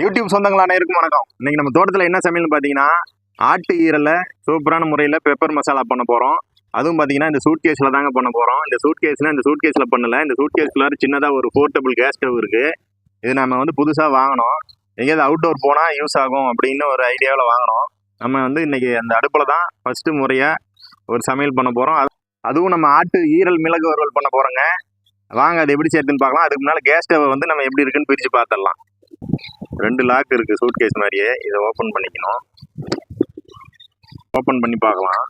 YouTube சொந்தங்களான அனைவருக்கும் வணக்கம். இன்னைக்கு நம்ம தோட்டத்தில் என்ன சமையல்னு பார்த்தீங்கன்னா ஆட்டு ஈரலை சூப்பரான முறையில் பெப்பர் மசாலா பண்ண போகிறோம் அதுவும் பார்த்தீங்கன்னா இந்த சூட் கேஸில் தாங்க பண்ண போகிறோம் இந்த சூட் கேஸ்னால் இந்த சூட் கேஸில் பண்ணல. இந்த சூட் கேஸ்க்குள்ளார சின்னதாக ஒரு போர்ட்டபிள் கேஸ் ஸ்டவ் இருக்குது இது நம்ம வந்து புதுசாக வாங்கினோம் எங்கேயாவது அவுட்டோர் போனால் யூஸ் ஆகும் அப்படின்னு ஒரு ஐடியாவில் வாங்கினோம் நம்ம வந்து இன்னைக்கு அந்த அடுப்பில் தான் ஃபஸ்ட்டு முறையாக ஒரு சமையல் பண்ண போகிறோம் அதுவும் நம்ம ஆட்டு ஈரல் மிளகு வறுவல் பண்ண போகிறோங்க வாங்க அது எப்படி சேர்த்துன்னு பார்க்கலாம். அதுக்கு முன்னால் கேஸ் ஸ்டவ் வந்து நம்ம எப்படி இருக்குன்னு பிரித்து பார்த்துடலாம். ரெண்டு லாக் இருக்குது சூட் கேஸ் மாதிரியே. இதை ஓப்பன் பண்ணிக்கணும். ஓப்பன் பண்ணி பார்க்கலாம்.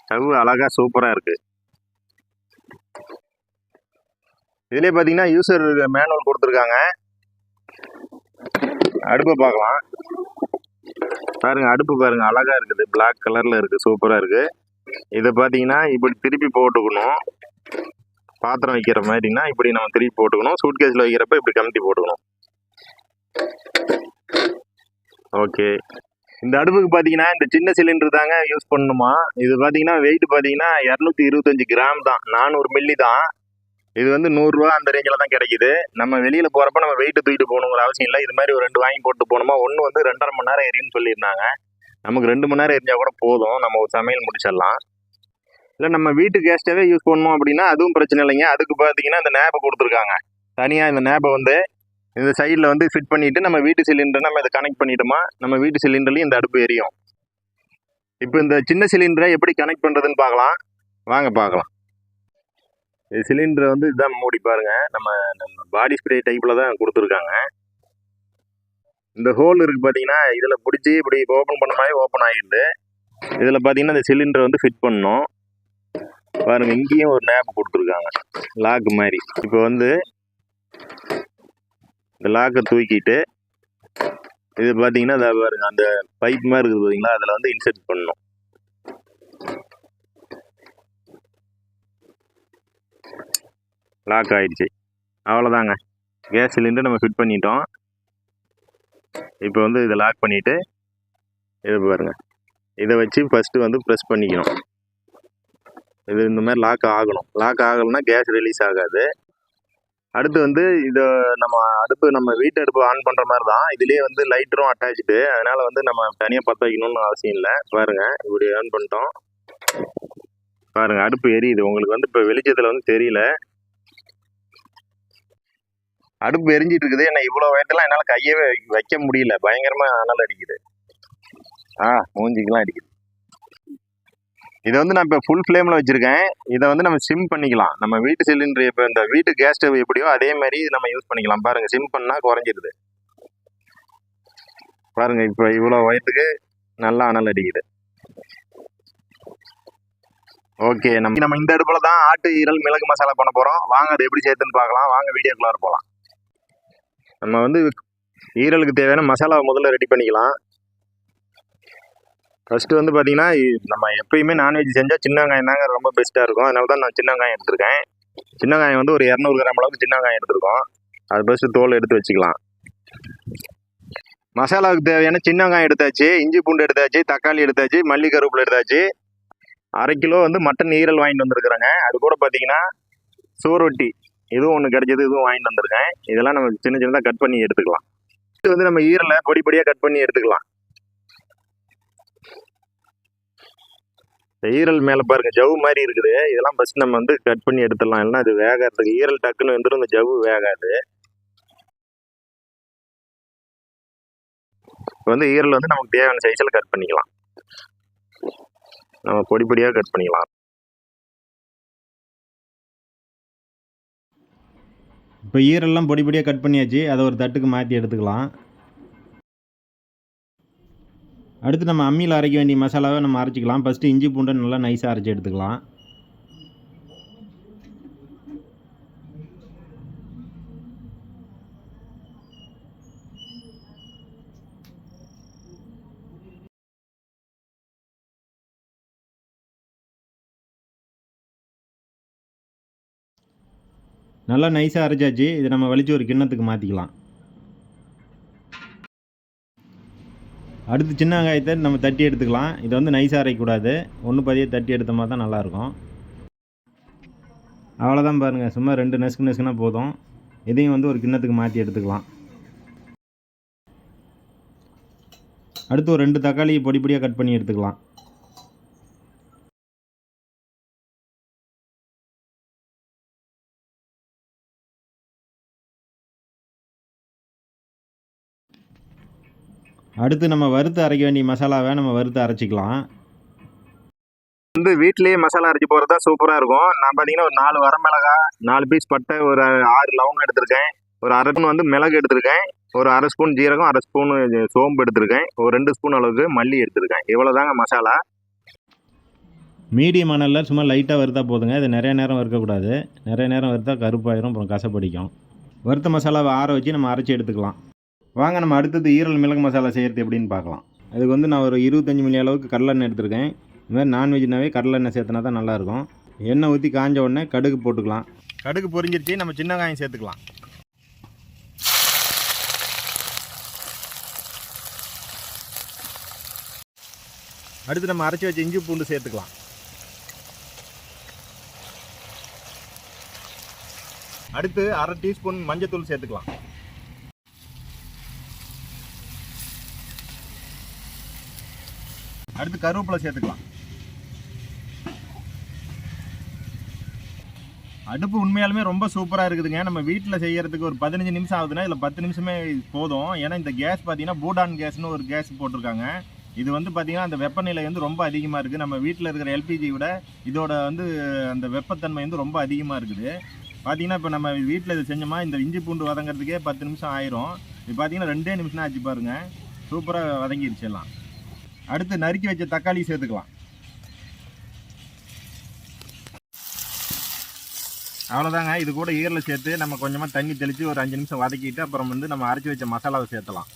ஸ்டவ் அழகா சூப்பராக இருக்குது இதிலே பார்த்தீங்கன்னா யூசர் மேனுவல் கொடுத்துருக்காங்க. அடுப்பை பார்க்கலாம். பாருங்க அடுப்பு பாருங்க அழகாக இருக்குது. பிளாக் கலரில் இருக்குது சூப்பராக இருக்குது இதை பார்த்தீங்கன்னா இப்படி திருப்பி போட்டுக்கணும். பாத்திரம் வைக்கிற மாதிரினா இப்படி நம்ம திருப்பி போட்டுக்கணும். சூட் கேஸில் வைக்கிறப்ப இப்படி கமுத்தி போட்டுக்கணும். ஓகே இந்த அடுப்புக்கு பார்த்தீங்கன்னா இந்த சின்ன சிலிண்டர் தாங்க யூஸ் பண்ணணுமா இது பார்த்தீங்கன்னா வெயிட் பார்த்தீங்கன்னா இரநூத்தி இருபத்தஞ்சு கிராம் தான். நானூறு மில்லி தான். இது வந்து நூறுரூவா அந்த ரேஞ்சில் தான் கிடைக்குது. நம்ம வெளியில் போகிறப்ப நம்ம வெயிட் தூக்கிட்டு போகணுங்கிற அவசியம் இல்லை. இது மாதிரி ஒரு ரெண்டு வாங்கி போட்டு போகணுமா? ஒன்று வந்து ரெண்டரை மணி நேரம் எரியும்னு சொல்லியிருந்தாங்க. நமக்கு ரெண்டு மணி நேரம் எரிஞ்சால் கூட போதும். நம்ம ஒரு சமையல் முடிச்சிடலாம். இல்லை நம்ம வீட்டு கேஸ்டவே யூஸ் பண்ணணும் அப்படின்னா அதுவும் பிரச்சனை இல்லைங்க. அதுக்கு பார்த்தீங்கன்னா இந்த நேப்பை கொடுத்துருக்காங்க. தனியாக இந்த நேப்பை வந்து இந்த சைடில் வந்து ஃபிட் பண்ணிவிட்டு நம்ம வீட்டு சிலிண்டர் நம்ம இதை கனெக்ட் பண்ணிட்டோமா நம்ம வீட்டு சிலிண்டர்லையும் இந்த அடுப்பு எரியும். இப்போ இந்த சின்ன சிலிண்டரை எப்படி கனெக்ட் பண்ணுறதுன்னு பார்க்கலாம். வாங்க பார்க்கலாம். இது சிலிண்டரை வந்து இதுதான் மூடி பாருங்க. நம்ம நம்ம பாடி ஸ்ப்ரே டைப்பில் தான் கொடுத்துருக்காங்க. இந்த ஹோல் இருக்குது பார்த்தீங்கன்னா இதில் பிடிச்சி இப்படி ஓப்பன் பண்ண மாதிரி ஓப்பன் ஆகிடுது இதில் பார்த்தீங்கன்னா இந்த சிலிண்டரை வந்து ஃபிட் பண்ணணும். பாருங்க இங்கேயும் ஒரு நேப் கொடுத்துருக்காங்க. லாக் மாதிரி. இப்போ வந்து இந்த லாக்கை தூக்கிட்டு இது பார்த்தீங்கன்னா இதா பாருங்க அந்த பைப் மாதிரி இருக்குது பார்த்தீங்களா அதில் வந்து இன்செர்ட் பண்ணணும். லாக் ஆயிடுச்சு. அவ்வளோதாங்க கேஸ் சிலிண்டர் நம்ம ஃபிட் பண்ணிட்டோம். இப்போ வந்து இதை லாக் பண்ணிவிட்டு இது பாருங்க. இதை வச்சு ஃபஸ்ட்டு வந்து ப்ரெஸ் பண்ணிக்கணும். இது இந்த மாதிரி லாக் ஆகணும். லாக் ஆகலைன்னா கேஸ் ரிலீஸ் ஆகாது. அடுத்து வந்து இதை நம்ம அடுப்பு நம்ம வீட்டு அடுப்பு ஆன் பண்ணுற மாதிரி தான். இதுலேயே வந்து லைட்டரும் அட்டாச்சு அதனால் வந்து நம்ம தனியாக பற்ற வைக்கணும்னு அவசியம் இல்லை. பாருங்கள் இப்படி ஆன் பண்ணிட்டோம். பாருங்கள் அடுப்பு எரியுது. உங்களுக்கு வந்து இப்போ வெளிச்சத்தில் வந்து தெரியல. அடுப்பு எரிஞ்சிட்டு இருக்குது. ஏன்னா இவ்வளோ வயட்டெல்லாம் என்னால் கையவே வைக்க முடியல. பயங்கரமாக அனல் அடிக்குது. ஆ மூஞ்சிக்கெலாம் அடிக்குது. இதை வந்து நான் இப்போ ஃபுல் ஃப்ளேமில் வச்சுருக்கேன். இதை வந்து நம்ம சிம் பண்ணிக்கலாம். நம்ம வீட்டு சிலிண்டர் இப்போ இந்த வீட்டு கேஸ் ஸ்டவ் எப்படியோ அதே மாதிரி இது நம்ம யூஸ் பண்ணிக்கலாம். பாருங்கள் சிம் பண்ணால் குறைஞ்சிருது. பாருங்கள் இப்போ இவ்வளோ வயத்துக்கு நல்லா அனல் அடிக்குது. ஓகே நம்ம நம்ம இந்த அடுப்புல தான் ஆட்டு ஈரல் மிளகு மசாலா பண்ண போகிறோம் வாங்க அது எப்படி சேர்த்துன்னு பார்க்கலாம். வாங்க வீடியோக்குள்ளார போகலாம் நம்ம வந்து ஈரலுக்கு தேவையான மசாலாவை முதல்ல ரெடி பண்ணிக்கலாம். ஃபஸ்ட்டு வந்து பார்த்தீங்கன்னா நம்ம எப்பயுமே நான்வெஜ் செஞ்சால் சின்ன வெங்காயம் தாங்க ரொம்ப பெஸ்ட்டாக இருக்கும். அதனால தான் நான் சின்ன வெங்காயம் எடுத்திருக்கேன். சின்ன வெங்காயம் வந்து ஒரு இரநூறு கிராம் அளவுக்கு சின்ன வெங்காயம் எடுத்திருக்கோம். அது ஃபஸ்ட்டு தோல் எடுத்து வச்சுக்கலாம். மசாலாவுக்கு தேவையான சின்ன வெங்காயம் எடுத்தாச்சு. இஞ்சி பூண்டு எடுத்தாச்சு தக்காளி எடுத்தாச்சு மல்லி கருவேப்பிலை எடுத்தாச்சு. அரை கிலோ வந்து மட்டன் ஈரல் வாங்கிட்டு வந்திருக்கிறேங்க. அது கூட பார்த்தீங்கன்னா சோரொட்டி இதுவும் ஒன்று கிடைச்சது இதுவும் வாங்கிட்டு வந்திருக்கேன். இதெல்லாம் நம்ம சின்ன சின்னதாக கட் பண்ணி எடுத்துக்கலாம். இது வந்து நம்ம ஈரலை பொடி பொடியாக கட் பண்ணி எடுத்துக்கலாம். ஈரல் மேலே பாருங்க ஜவு மாதிரி இருக்குது. இதெல்லாம் ஃபஸ்ட் நம்ம வந்து கட் பண்ணி எடுத்துடலாம். இல்லைன்னா அது வேகாதுக்கு ஈரல் டக்குன்னு வந்துடும் இந்த ஜவ்வு வேகாது. வந்து ஈரல் வந்து நமக்கு தேவையான சைஸில் கட் பண்ணிக்கலாம். நம்ம பொடி பொடியாக கட் பண்ணிக்கலாம். இப்போ ஈரெல்லாம் பொடி பொடியாக கட் பண்ணியாச்சு. அதை ஒரு தட்டுக்கு மாற்றி எடுத்துக்கலாம். அடுத்து நம்ம அம்மியில் அரைக்க வேண்டிய மசாலாவை நம்ம அரைச்சிக்கலாம். ஃபஸ்ட்டு இஞ்சி பூண்டை நல்லா நைஸாக அரைச்சி எடுத்துக்கலாம். நல்லா நைஸாக அரைச்சாச்சு. இதை நம்ம வலிச்சு ஒரு கிண்ணத்துக்கு மாற்றிக்கலாம் அடுத்து சின்ன வெங்காயத்தை நம்ம தட்டி எடுத்துக்கலாம். இதை வந்து நைஸாக அரைக்கூடாது ஒன்று பதிய தட்டி எடுத்த மாதிரி தான் நல்லாயிருக்கும். அவ்வளோதான் பாருங்கள் சும்மா ரெண்டு நெசுக்கு நசுக்குனா போதும். இதையும் வந்து ஒரு கிண்ணத்துக்கு மாற்றி எடுத்துக்கலாம். அடுத்து ஒரு ரெண்டு தக்காளியை பொடி பொடியாக கட் பண்ணி எடுத்துக்கலாம். அடுத்து நம்ம வறுத்து அரைக்க வேண்டிய மசாலாவை நம்ம வறுத்து அரைச்சிக்கலாம். வந்து வீட்லயே மசாலா அரைச்சி போகிறது தான் சூப்பராக இருக்கும். நான் பார்த்தீங்கன்னா ஒரு நாலு வரமிளகா நாலு பீஸ் பட்டை ஒரு ஆறு லவங்கம் எடுத்திருக்கேன். ஒரு அரை ஸ்பூன் வந்து மிளகு எடுத்திருக்கேன். ஒரு அரை ஸ்பூன் ஜீரகம் அரை ஸ்பூன் சோம்பு எடுத்திருக்கேன். ஒரு ரெண்டு ஸ்பூன் அளவுக்கு மல்லி எடுத்திருக்கேன். இவ்வளோதாங்க மசாலா. மீடியம் மணலில் சும்மா லைட்டாக வறுத்தா போதுங்க. இது நிறைய நேரம் வறுக்கக்கூடாது. நிறைய நேரம் வறுத்தா கருப்பாயிரும் அப்புறம் கசப்படிக்கும். வறுத்த மசாலாவை ஆற வச்சு நம்ம அரைச்சி எடுத்துக்கலாம். வாங்க நம்ம அடுத்தது ஈரல் மிளகு மசாலா செய்கிறது எப்படின்னு பார்க்கலாம். அதுக்கு வந்து நான் ஒரு இருபத்தஞ்சி மணி அளவுக்கு கடலெண்ணெய் எடுத்திருக்கேன். இது மாதிரி நான்வெஜ்னாவே கடலெண்ணெய் சேர்த்துனா தான் நல்லாயிருக்கும். எண்ணெய் ஊற்றி காஞ்ச உடனே கடுகு போட்டுக்கலாம். கடுகு பொரிஞ்சிருச்சு நம்ம சின்ன காயம் சேர்த்துக்கலாம். அடுத்து நம்ம அரைச்சி வச்ச இஞ்சி பூண்டு சேர்த்துக்கலாம். அடுத்து அரை டீஸ்பூன் மஞ்சத்தூள் சேர்த்துக்கலாம். அடுத்து கருவேப்பிலை சேர்த்துக்கலாம். அடுப்பு உண்மையாலுமே ரொம்ப சூப்பராக இருக்குதுங்க. நம்ம வீட்டில் செய்கிறதுக்கு ஒரு பதினஞ்சு நிமிஷம் ஆகுதுன்னா இதில் பத்து நிமிஷமே போதும். ஏன்னா இந்த கேஸ் பார்த்தீங்கன்னா பூடான் கேஸ்னு ஒரு கேஸ் போட்டிருக்காங்க. இது வந்து பார்த்தீங்கன்னா அந்த வெப்பநிலை வந்து ரொம்ப அதிகமாக இருக்குது நம்ம வீட்டில் இருக்கிற எல்பிஜி விட இதோட வந்து அந்த வெப்பத்தன்மை வந்து ரொம்ப அதிகமாக இருக்குது. பார்த்தீங்கன்னா இப்போ நம்ம வீட்டில் இது செஞ்சோமா இந்த இஞ்சி பூண்டு வதங்கிறதுக்கே பத்து நிமிஷம் ஆயிரும். இது பார்த்தீங்கன்னா ரெண்டே நிமிஷம் ஆச்சு பாருங்க. சூப்பராக வதங்கிடுச்சிடலாம் எல்லாம். அடுத்து நறுக்கி வச்ச தக்காளி சேர்த்துக்கலாம். அவ்வளோதாங்க இது கூட ஈரில் சேர்த்து நம்ம கொஞ்சமாக தண்ணி தெளித்து ஒரு அஞ்சு நிமிஷம் வதக்கிட்டு அப்புறம் வந்து நம்ம அரைச்சி வச்ச மசாலாவை சேர்த்தலாம்.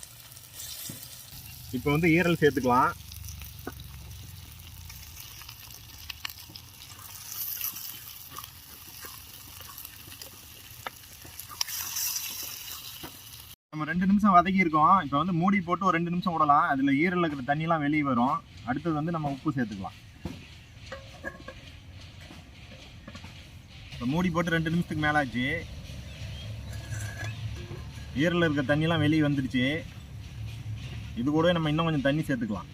இப்போ வந்து ஈரல் சேர்த்துக்கலாம் நம்ம ரெண்டு நிமிஷம் வதக்கியிருக்கோம். இப்போ வந்து மூடி போட்டு ஒரு ரெண்டு நிமிஷம் விடலாம். அதில் ஈரல் இருக்கிற தண்ணிலாம் வெளியே வரும். அடுத்தது வந்து நம்ம உப்பு சேர்த்துக்கலாம். இப்போ மூடி போட்டு ரெண்டு நிமிஷத்துக்கு மேலே ஆச்சு இருக்கிற இருக்க வெளியே வந்துடுச்சு. இது கூட நம்ம இன்னும் கொஞ்சம் தண்ணி சேர்த்துக்கலாம்.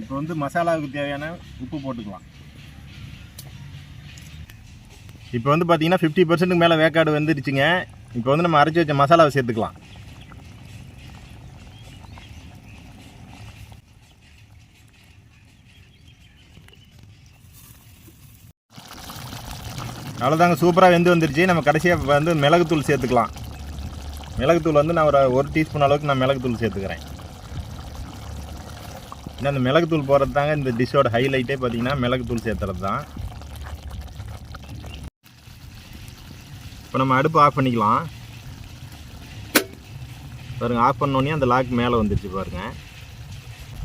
இப்போ வந்து மசாலாவுக்கு தேவையான உப்பு போட்டுக்கலாம். இப்போ வந்து பார்த்தீங்கன்னா ஃபிஃப்டி பர்சன்ட்டுக்கு மேலே வேக்காடு வந்துருச்சுங்க இப்போ வந்து நம்ம அரைச்சி வச்ச மசாலாவை சேர்த்துக்கலாம். அவ்வளோதாங்க சூப்பராக வெந்து வந்துருச்சு. நம்ம கடைசியாக வந்து மிளகுத்தூள் சேர்த்துக்கலாம். மிளகுத்தூள் வந்து நான் ஒரு ஒரு டீஸ்பூன் அளவுக்கு நான் மிளகுத்தூள் சேர்த்துக்கிறேன். ஏன்னா அந்த மிளகுத்தூள் போடுறது தாங்க இந்த டிஷ்ஷோட ஹைலைட்டே பார்த்தீங்கன்னா மிளகுத்தூள் சேர்த்துறது தான் இப்போ நம்ம அடுப்பு ஆஃப் பண்ணிக்கலாம். பாருங்கள் ஆஃப் பண்ணோடனே அந்த லாக் மேலே வந்துருச்சு பாருங்கள்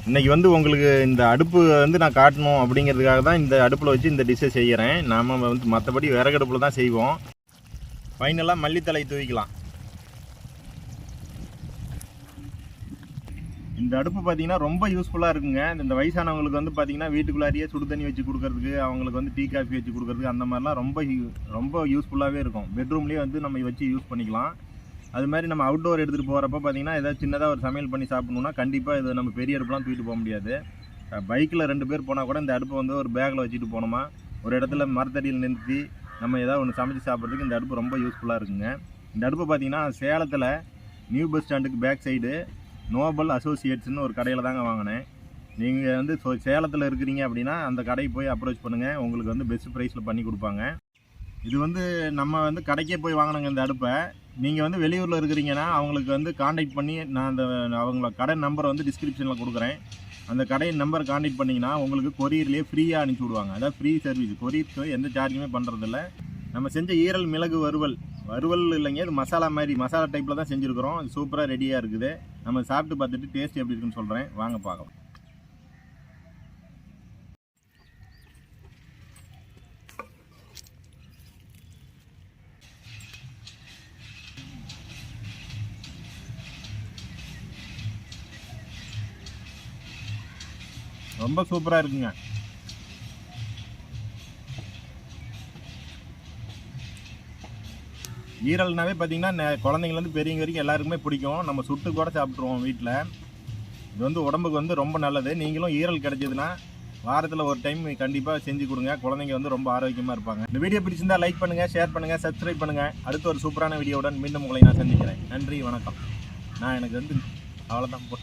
இன்றைக்கி வந்து உங்களுக்கு இந்த அடுப்பு வந்து நான் காட்டணும் அப்படிங்கிறதுக்காக தான் இந்த அடுப்பில் வச்சு இந்த டிஷ்ஷை செய்கிறேன் நாம் வந்து மற்றபடி விறகடுப்பில் தான் செய்வோம். ஃபைனலாக மல்லித்தலை தூவிக்கலாம். இந்த அடுப்பு பார்த்தீங்கன்னா ரொம்ப யூஸ்ஃபுல்லாக இருக்குங்க. இந்த வயசானவங்களுக்கு வந்து பார்த்தீங்கன்னா வீட்டுக்குள்ளாரியே சுடு தண்ணி வச்சு கொடுக்கறதுக்கு அவங்களுக்கு வந்து டீ காஃபி வச்சு கொடுக்கறதுக்கு அந்த மாதிரிலாம் ரொம்ப ரொம்ப யூஸ்ஃபுல்லாகவே இருக்கும். பெட்ரூம்லேயே வந்து நம்ம வச்சு யூஸ் பண்ணிக்கலாம். அது மாதிரி நம்ம அவுட்டோர் எடுத்துகிட்டு போகிறப்ப பார்த்தீங்கன்னா ஏதாவது சின்னதாக ஒரு சமையல் பண்ணி சாப்பிட்ணுன்னா கண்டிப்பாக இது நம்ம பெரிய அடுப்புலாம் தூக்கிட்டு போக முடியாது. பைக்கில் ரெண்டு பேர் போனால் கூட இந்த அடுப்பை வந்து ஒரு பேக்கில் வச்சுட்டு போனோமா ஒரு இடத்துல மரத்தடியில் நிறுத்தி நம்ம ஏதாவது ஒன்று சமைச்சு சாப்பிட்றதுக்கு இந்த அடுப்பு ரொம்ப யூஸ்ஃபுல்லாக இருக்குங்க. இந்த அடுப்பு பார்த்தீங்கன்னா சேலத்தில் நியூ பஸ் ஸ்டாண்டுக்கு பேக் சைடு நோபல் அசோசியேட்ஸ்னு ஒரு கடையில் தாங்க வாங்கினேன். நீங்கள் வந்து சொ- சேலத்தில் இருக்கிறீங்க அப்படின்னா அந்த கடைக்கு போய் அப்ரோச் பண்ணுங்கள் உங்களுக்கு வந்து பெஸ்ட் ப்ரைஸில் பண்ணி கொடுப்பாங்க. இது வந்து நம்ம வந்து கடைக்கே போய் வாங்கினோங்க இந்த அடுப்பை. நீங்கள் வந்து வெளியூரில் இருக்கிறீங்கன்னா அவங்களுக்கு வந்து காண்டாக்ட் பண்ணி நான் அந்த அவங்கள கடை நம்பரை வந்து டிஸ்கிரிப்ஷனில் கொடுக்குறேன். அந்த கடை நம்பர் காண்டாக்ட் பண்ணிங்கன்னா உங்களுக்கு கொரியர்லேயே ஃப்ரீயாக அனுப்பிச்சி விடுவாங்க. அதாவது ஃப்ரீ சர்வீஸ் கொரியருக்கு எந்த சார்ஜுமே பண்ணுறதில்ல நம்ம செஞ்ச ஈரல் மிளகு வறுவல். வறுவல் இல்லைங்க இது மசாலா மாதிரி மசாலா டைப்பில் தான் செஞ்சுருக்குறோம். அது சூப்பராக ரெடியாக இருக்குது. நம்ம சாப்பிட்டு பார்த்துட்டு டேஸ்ட் எப்படி இருக்குன்னு சொல்கிறேன் வாங்க பார்க்கலாம். ரொம்ப சூப்பராக இருக்குங்க. ஈரல்னாவே பார்த்தீங்கன்னா குழந்தைங்கலேருந்து பெரியவங்க வரைக்கும் எல்லாருக்குமே பிடிக்கும். நம்ம சுட்டு கூட சாப்பிட்ருவோம் வீட்டில் இது வந்து உடம்புக்கு வந்து ரொம்ப நல்லது. நீங்களும் ஈரல் கிடைச்சதுன்னா வாரத்தில் ஒரு டைம் கண்டிப்பாக செஞ்சு கொடுங்க. குழந்தைங்க வந்து ரொம்ப ஆரோக்கியமாக இருப்பாங்க. இந்த வீடியோ பிடிச்சிருந்தா லைக் பண்ணுங்கள் ஷேர் பண்ணுங்கள் சப்ஸ்கிரைப் பண்ணுங்கள் அடுத்து ஒரு சூப்பரான வீடியோவுடன் மீண்டும் உங்களை நான் சந்திக்கிறேன். நன்றி வணக்கம். நான் எனக்கு வந்து அவ்வளோதான் போ